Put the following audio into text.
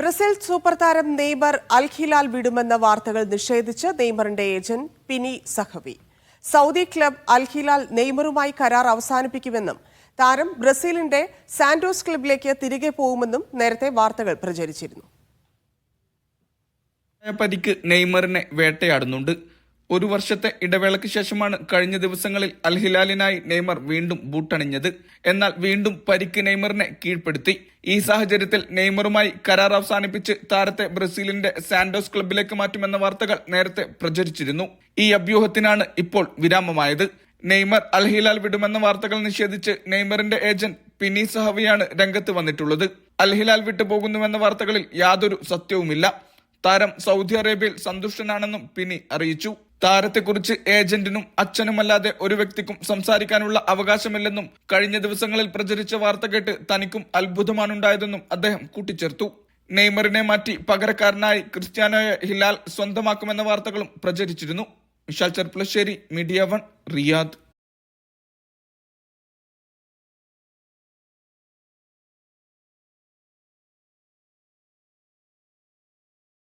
Brazil super താരം Neymar Al Hilal വിടുമെന്ന വാർത്തകൾ നിഷേധിച്ച് നെയ്മറിന്റെ agent Pini Zahavi. Saudi club Al Hilal നെയ്മറുമായി കരാർ അവസാനിപ്പിക്കുമെന്നും താരം ബ്രസീലിന്റെ സാന്റോസ് ക്ലബിലേക്ക് തിരികെ പോകുമെന്നും നേരത്തെ വാർത്തകൾ പ്രചരിച്ചിരുന്നു. പരിക്ക് നെയ്മറിനെ വേട്ടയാടുന്നുണ്ട്. ഒരു വർഷത്തെ ഇടവേളയ്ക്ക് ശേഷമാണ് കഴിഞ്ഞ ദിവസങ്ങളിൽ അൽ ഹിലാലിനായി നെയ്മർ വീണ്ടും ബൂട്ടണിഞ്ഞത്. എന്നാൽ വീണ്ടും പരിക്ക് നെയ്മറിനെ കീഴ്പ്പെടുത്തി. ഈ സാഹചര്യത്തിൽ നെയ്മറുമായി കരാർ അവസാനിപ്പിച്ച് താരത്തെ ബ്രസീലിന്റെ സാന്റോസ് ക്ലബിലേക്ക് മാറ്റുമെന്ന വാർത്തകൾ നേരത്തെ പ്രചരിച്ചിരുന്നു. ഈ അഭ്യൂഹത്തിനാണ് ഇപ്പോൾ വിരാമമായത്. നെയ്മർ അൽഹിലാൽ വിടുമെന്ന വാർത്തകൾ നിഷേധിച്ച് നെയ്മറിന്റെ ഏജന്റ് പിനി സഹവിയാണ് രംഗത്ത് വന്നിട്ടുള്ളത്. അൽഹിലാൽ ഹിലാൽ വിട്ടു വാർത്തകളിൽ യാതൊരു സത്യവുമില്ല. താരം സൗദി അറേബ്യയിൽ സന്തുഷ്ടനാണെന്നും പിനി അറിയിച്ചു. താരത്തെക്കുറിച്ച് ഏജന്റിനും അച്ഛനുമല്ലാതെ ഒരു വ്യക്തിക്കും സംസാരിക്കാനുള്ള അവകാശമില്ലെന്നും കഴിഞ്ഞ ദിവസങ്ങളിൽ പ്രചരിച്ച വാർത്ത കേട്ട് തനിക്കും അത്ഭുതമാണുണ്ടായതെന്നും അദ്ദേഹം കൂട്ടിച്ചേർത്തു. നെയ്മറിനെ മാറ്റി പകരക്കാരനായി ക്രിസ്ത്യാനോയെ ഹിലാൽ സ്വന്തമാക്കുമെന്ന വാർത്തകളും പ്രചരിച്ചിരുന്നു. Vishal Cherpulassery media one Riyadh.